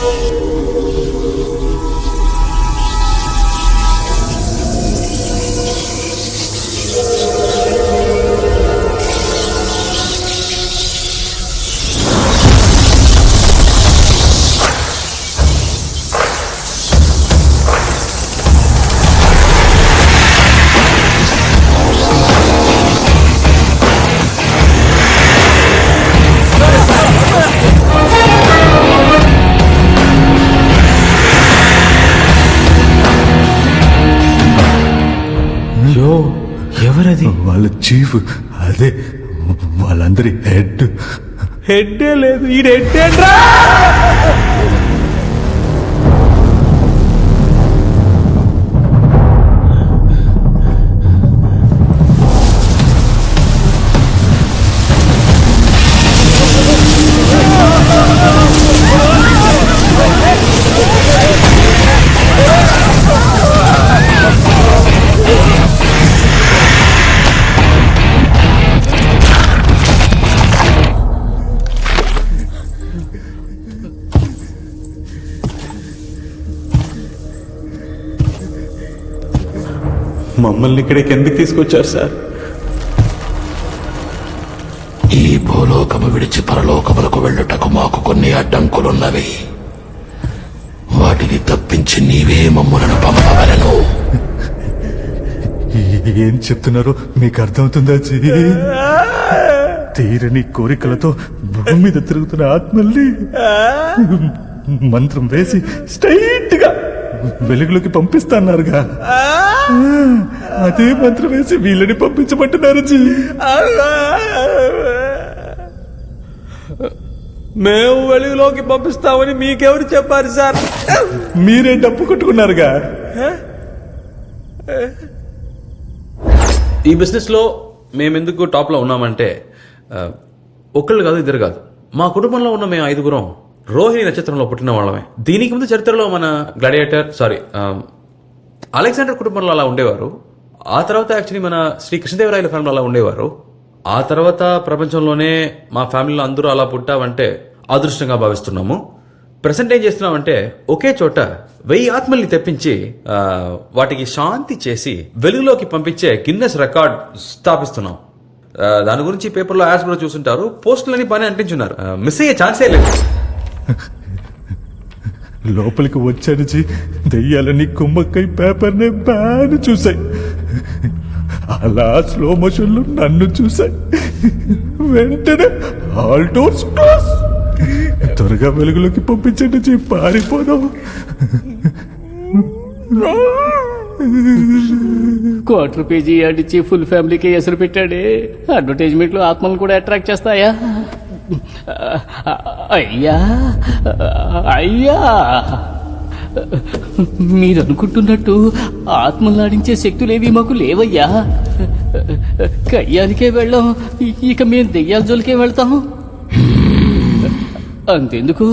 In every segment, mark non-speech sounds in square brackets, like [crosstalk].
యో చీఫ్. అదే వాళ్ళందరి హెడ్. హెడ్డే లేదు. ఈ హెడ్డేంట్రా మమ్మల్ని ఇక్కడికి ఎందుకు తీసుకొచ్చారు సార్? ఈ భూలోకము విడిచి పరలోకములకు వెళ్ళుటకు మాకు కొన్ని అడ్డంకులున్నవి. వాటిని తప్పించి నీవే మమ్ములను పంపవలను ఏం చెప్తున్నారో? మీకు అర్థమవుతుందా జీ? తీరని కోరికలతో భూమి మీద తిరుగుతున్న ఆత్మల్ని మంత్రం వేసి స్ట్రైట్గా వెలుగులోకి పంపిస్తాన్నారుగా అదే మంత్రం వేసి వీళ్ళని పంపించమంటున్నారు జీ. మేము వెలుగులోకి పంపిస్తామని మీకెవరు చెప్పారు సార్? మీరే డప్పు కొట్టుకున్నారుగా. ఈ బిజినెస్లో మేమెందుకు టాప్లో ఉన్నామంటే ఆ, ఒక్కళ్ళు కాదు ఇద్దరు కాదు. మా కుటుంబంలో ఉన్న మేము ఐదుగురం రోహిణి నక్షత్రంలో పుట్టిన వాళ్ళమే. దీనికి ముందు చరిత్రలో మన గ్లాడియేటర్ సారీ అలెగ్జాండర్ కుటుంబంలో అలా ఉండేవారు. ఆ తర్వాత యాక్చువల్లీ మన శ్రీ కృష్ణదేవరాయల ఫ్యామిలీలో అలా ఉండేవారు. ఆ తర్వాత ప్రపంచంలోనే మా ఫ్యామిలీలో అందరూ అలా పుట్టామంటే అదృష్టంగా భావిస్తున్నాము. ప్రజెంట్ ఏం చేస్తున్నామంటే ఒకే చోట వెయ్యి ఆత్మల్ని తెప్పించి వాటికి శాంతి చేసి వెలుగులోకి పంపించే గిన్నెస్ రికార్డ్ స్థాపిస్తున్నాం. దాని గురించి పేపర్లో యాడ్స్ కూడా చూసుంటారు. పోస్టులని పని అంటించున్నారు మిస్ అయ్యే ఛాన్సే లేదు. లోపలికి వచ్చానిచి దెయ్యాలని కుమ్మక్కై పేపర్ని బ్యాన్ చూశాయి. అలా స్లో మోషన్లో నన్ను చూశాయి. వెంటనే ఆల్ డోర్స్ క్లోజ్ త్వరగా వెలుగులోకి పంపించండి జీ పారిపోదాం. క్వార్టర్ పేజీ అడిచి ఫుల్ ఫ్యామిలీకి ఎసరు పెట్టాడే. అడ్వర్టైజ్మెంట్లు ఆత్మలను కూడా అట్రాక్ట్ చేస్తాయా? అయ్యా అయ్యా. మీరు అనుకుంటున్నట్టు ఆత్మలు శక్తులేవి మాకు లేవయ్యా. కయ్యానికే వెళ్ళాం ఇక మేము దెయ్యాల జోలికే వెళ్తాం అంతెందుకు?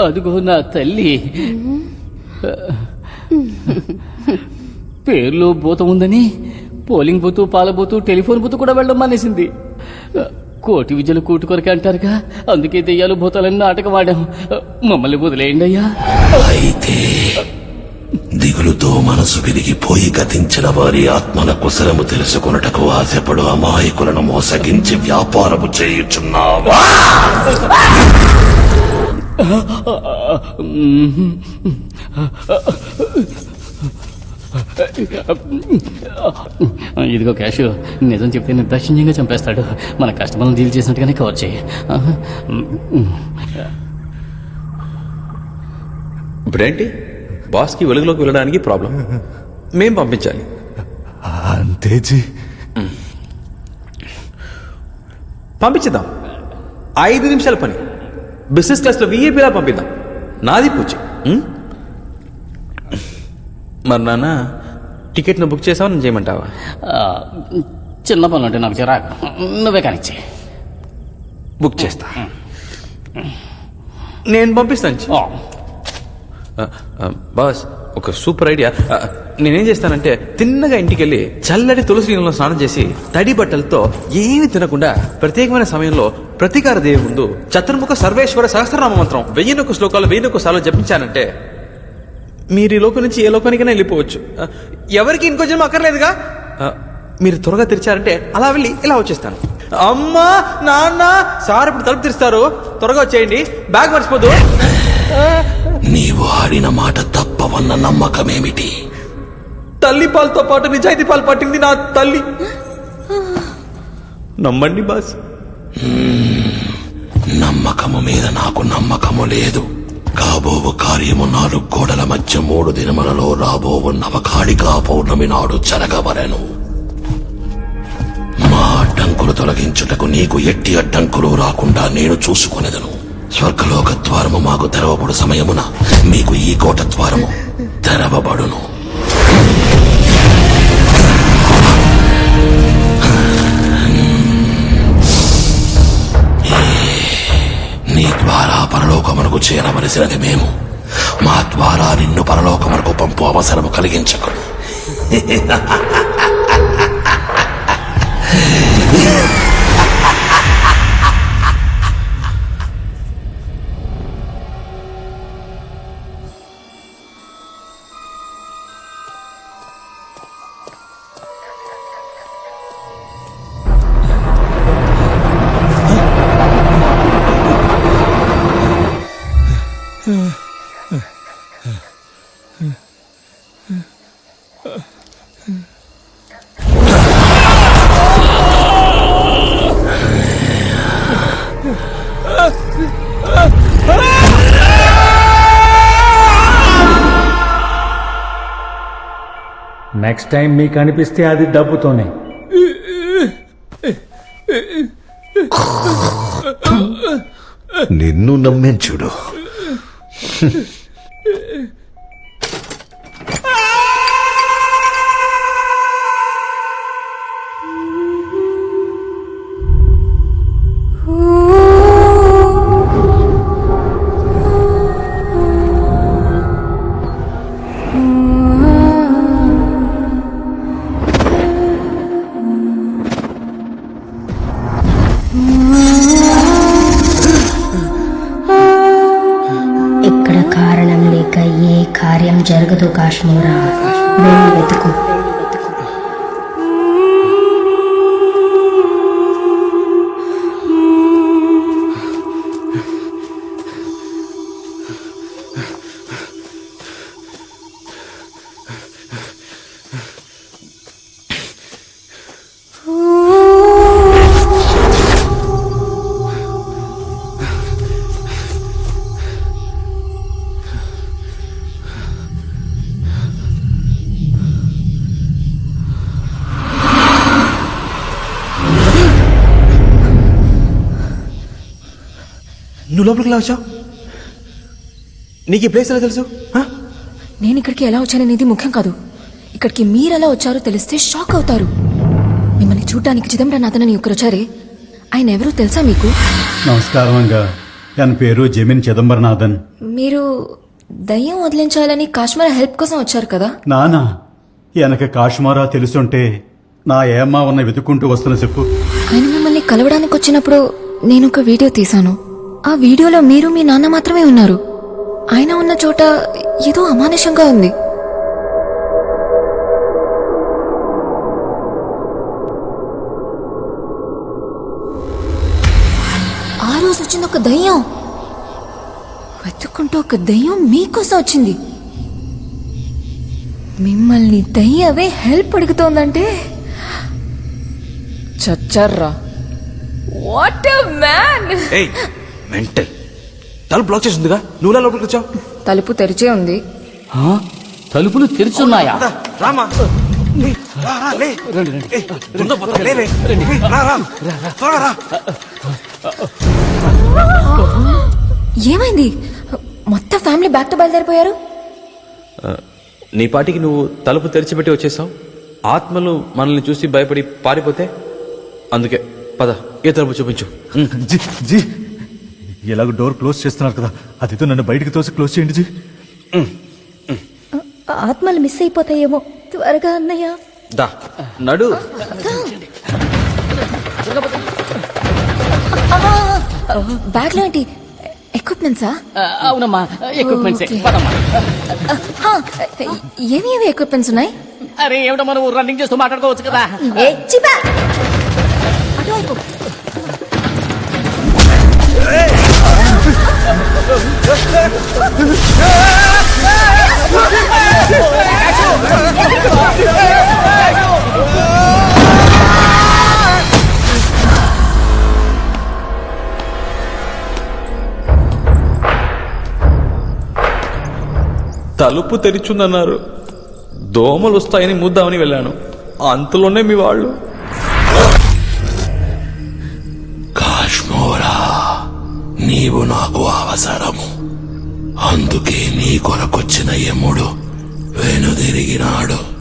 అదుగో నా తల్లి. పేరులో భూతం ఉందని పోలింగ్ బూతు పాల బూతు టెలిఫోన్ బూతు కూడా వెళ్ళడం మానేసింది కోటి విద్యలు కూటు కొరకే అంటారుగా. అందుకే దెయ్యాలు భూతాలని నాటకం ఆడాం. మమ్మల్ని వదిలేయండి అయ్యా. అయితే దిగులుతో మనసు విరిగిపోయి గతించిన వారి ఆత్మల కుశలము తెలుసుకొనుటకు ఆశపడు అమాయకులను మోసగించి వ్యాపారము చేయుచున్నావా ఇదిగో క్యాష్ నిజం చెప్తే నిర్దాక్షిణ్యంగా చంపేస్తాడు. మన కస్టమర్లను డీల్ చేసినట్టుగానే కవర్ చేయి. ఇప్పుడేంటి బాస్కి వెలుగులోకి వెళ్ళడానికి ప్రాబ్లం. మేం పంపించాలి. అంతే జీ. పంపించేద్దాం. ఐదు నిమిషాల పని. బిజినెస్ క్లాస్లో వీఐపీలా పంపిద్దాం. నాది పూచి? మరి నాన్న టికెట్ను బుక్ చేసావా నేను చేయమంటావా? చిన్న పనులు అంటే నాకు చిరాకు నువ్వే కానిచ్చే బుక్ చేస్తా. నేను పంపిస్తాను బాస్ ఒక సూపర్ ఐడియా. నేనేం చేస్తానంటే తిన్నగా ఇంటికి వెళ్ళి చల్లటి తులసి నీళ్ళలో స్నానం చేసి తడి బట్టలతో ఏమీ తినకుండా ప్రత్యేకమైన సమయంలో ప్రతీకార దేవి ముందు చతుర్ముఖ సర్వేశ్వర సహస్రనామ మంత్రం వెయ్యినొక్క శ్లోకాలు వెయ్యినొక్క సార్లు జపించానంటే మీరు ఈ లోకం నుంచి ఏ లోకానికైనా వెళ్ళిపోవచ్చు. ఎవరికి ఇంకో జన్మ అక్కర్లేదుగా? మీరు త్వరగా తెరిచారంటే అలా వెళ్ళి ఇలా వచ్చేస్తాను. అమ్మా నాన్న సార్ ఇప్పుడు తలుపు తెరుస్తారు. త్వరగా వచ్చేయండి. బ్యాగ్ మర్చిపోదు. నీవు ఆడిన మాట తప్పవన్న నమ్మకమేమిటి? తల్లి పాలతో పాటు నిజాయితీ పాలు పట్టింది నా తల్లి. నమ్మండి బాస్. నమ్మకము మీద నాకు నమ్మకము లేదు. కాబోవు కార్యము నాలుగు గోడల మధ్య మూడు దినములలో రాబోవు నవకాళికా పౌర్ణమి నాడు జరగవలెను. మా అడ్డంకులు తొలగించుటకు నీకు ఎట్టి అడ్డంకులు రాకుండా నేను చూసుకొనెదను. స్వర్గలోక ద్వారము మాకు తెరవబడు సమయమున మీకు ఈ కోట ద్వారము తెరవబడును. నీ ద్వారా పరలోకమునకు చేరవలసినది మేము. మా ద్వారా నిన్ను పరలోకమునకు పంపు అవసరము కలిగించకు నెక్స్ట్ టైం మీకు అనిపిస్తే అది డబ్బుతోనే. నిన్ను నమ్మేం చూడు. జరగదు కాశ్మీరా వెళ్ళి వెతుకు నువ్వు లోపలికి ఎలా వచ్చావు? నీకు ఈ ప్లేస్ ఎలా తెలుసు? నేను ఇక్కడికి ఎలా వచ్చాననేది ముఖ్యం కాదు. ఇక్కడికి మీరు ఎలా వచ్చారో తెలిస్తే షాక్ అవుతారు. మిమ్మల్ని చూడడానికి చిదంబరనాథన్ అని ఒకరు వచ్చారే. ఆయన ఎవరో తెలుసా మీకు? నమస్కారం అంగా. ఎన్ పేరు జమీన్ చిదంబరనాథన్. మీరు దయ్యం వదిలించాలని కాశ్మీర్ హెల్ప్ కోసం వచ్చారు కదా? నానా వెనక కాశ్మారా తెలుసుంటే నా ఏమ్మా ఉన్న వెతుక్కుంటూ వస్తున్న చెప్పు. ఆయన మిమ్మల్ని కలవడానికి వచ్చినప్పుడు నేను ఒక వీడియో తీశాను. ఆ వీడియోలో మీరు మీ నాన్న మాత్రమే ఉన్నారు. ఆయన ఉన్న చోట ఏదో అమానుషంగా ఉంది. ఆ రోజు వచ్చింది ఒక దయ్యం. వెతుక్కుంటూ ఒక దయ్యం మీకోసం వచ్చింది. మిమ్మల్ని దయ్యవే హెల్ప్ అడుగుతోందంటే? చచ్చర్రా. What man! మెంటల్ తలుపు బ్లాక్ చేసి ఉందిగా నువ్వు ఎలా లోపలికి వచ్చావు? తలుపు తెరిచే ఉంది. ఆ? తలుపులు తెరుచున్నాయా? రామా. ఏమైంది? మొత్తం ఫ్యామిలీ బ్యాక్ టు బయలుదేరిపోయారు? నీ పాటికి నువ్వు తలుపు తెరిచిపెట్టి వచ్చేసావు. ఆత్మలు మనల్ని చూసి భయపడి పారిపోతే అందుకే పద ఏ తలుపు చూపించు. ఉమ్. జీ జీ. ఎలాగో డోర్ క్లోజ్ చేస్తున్నారు కదా అదితో నన్ను బయటికి తోసి క్లోజ్ చేయండి జీ. ఆత్మలు మిస్ అయిపోతాయేమో. త్వరగా అన్నయ్య. దా. నడు. బ్యాగ్లో ఏంటి ఎక్విప్మెంట్సా అవునమ్మా. ఎక్విప్మెంట్సే ఏమి ఏమి ఎక్విప్మెంట్స్ ఉన్నాయి? అరే ఏమిటో మనం రన్నింగ్ చేస్తూ మాట్లాడుకోవచ్చు కదా? తలుపు తెరిచుందన్నారు. దోమలు వస్తాయని ముద్దామని వెళ్ళాను. అంతలోనే మీ వాళ్ళు. కాశ్మోరా నీవు నాకు అవసరం. అందుకే నీ కొరకొచ్చిన యముడు వెనుదిరిగినాడు.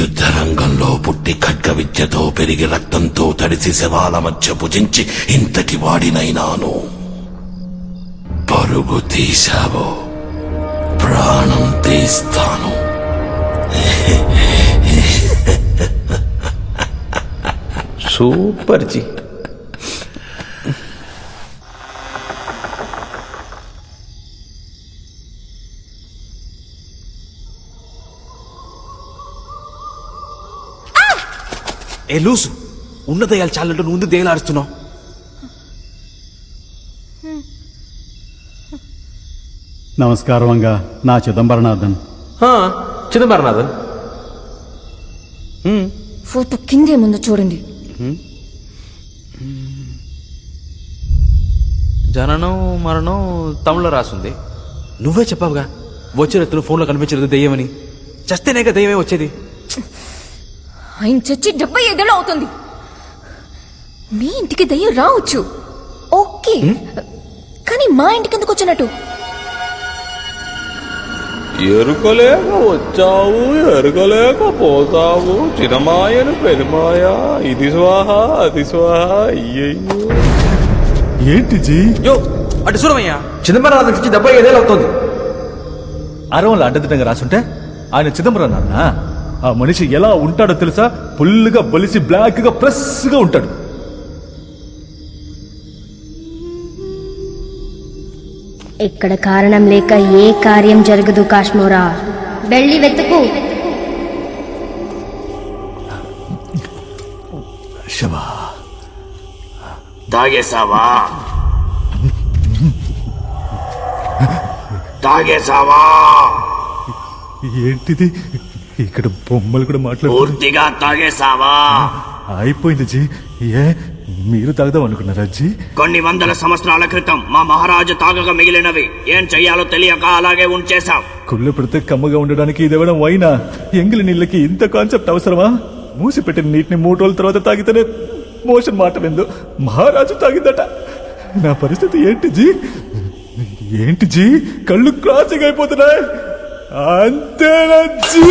యుద్ధరంగంలో పుట్టి ఖడ్గ విద్యతో పెరిగి రక్తంతో తడిసి శవాల మధ్య భుజించి ఇంతటి వాడినైనాను. పరుగు తీశావో ప్రాణం తీస్తాను. [laughs] Super G. ఏ లూసు ఉన్న దయాలు చాలంటూ నువ్వు ముందు దేలాడుస్తున్నావు నమస్కారం అంగా నా చిదంబరనాథన్. చిదంబరనాథన్. ఫోటో కిందే ముందు చూడండి. జననం మరణం తమిళలో రాసుంది. నువ్వే చెప్పావుగా వచ్చే రైతులు ఫోన్లో కనిపించలేదు దెయ్యమని. చస్తేనేక దెయ్యమే వచ్చేది. ఆయన చచ్చి డెబ్బై ఐదేళ్ళు అవుతుంది. మీ ఇంటికి దయ్యం రావచ్చు. ఓకే. కానీ మా ఇంటికి ఎందుకు వచ్చినట్టు? ఎరుకలేక వచ్చావు ఎరుకలేక పోతావు చిన్నమాయను పెనుమాయ. ఇది స్వాహ అది స్వాహ. అయ్యయ్యో. ఏంటి జీ? యో అటు చూడమయ్యా. చిదంబరనాథన్ నుంచి డెబ్బై ఐదేళ్ళు అవుతుంది. అరవంలో అడ్డదిడ్డంగా రాసుంటే ఆయన చిదంబరం నాన్న ఆ మనిషి ఎలా ఉంటాడో తెలుసా? ఫుల్గా బలిసి బ్లాక్గా ప్రెస్గా ఉంటాడు. ఇక్కడ కారణం లేక ఏ కార్యం జరగదు కాశ్మోరా. వెళ్ళి వెతుకు. శవా. తాగేసావా తాగేసావా ఏంటిది? ఇక్కడ బొమ్మలు కూడా మాట్లాడు పూర్తిగా తాగేసావా అయిపోయింది జీ. ఏ? మీరు తాగదాం అనుకున్నారా జీ కొన్ని వందల సంవత్సరాల క్రితం మా మహారాజు తాగక మిగిలినవి. ఏం చెయ్యాలో తెలియక అలాగే ఉంచేశాం. కుళ్ళు పెడితే కమ్మగా ఉండడానికి ఇదేవడం వైనా? ఎంగిలి నీళ్ళకి ఇంత కాన్సెప్ట్ అవసరమా? మూసి పెట్టిన నీటిని మూడు రోజుల తర్వాత తాగితేనే మోషన్ మాట విందు మహారాజు తాగిందట. నా పరిస్థితి ఏంటి జీ ఏంటి జీ కళ్ళు క్రాసింగ్ అయిపోతున్నాయి. అంతేనా జీ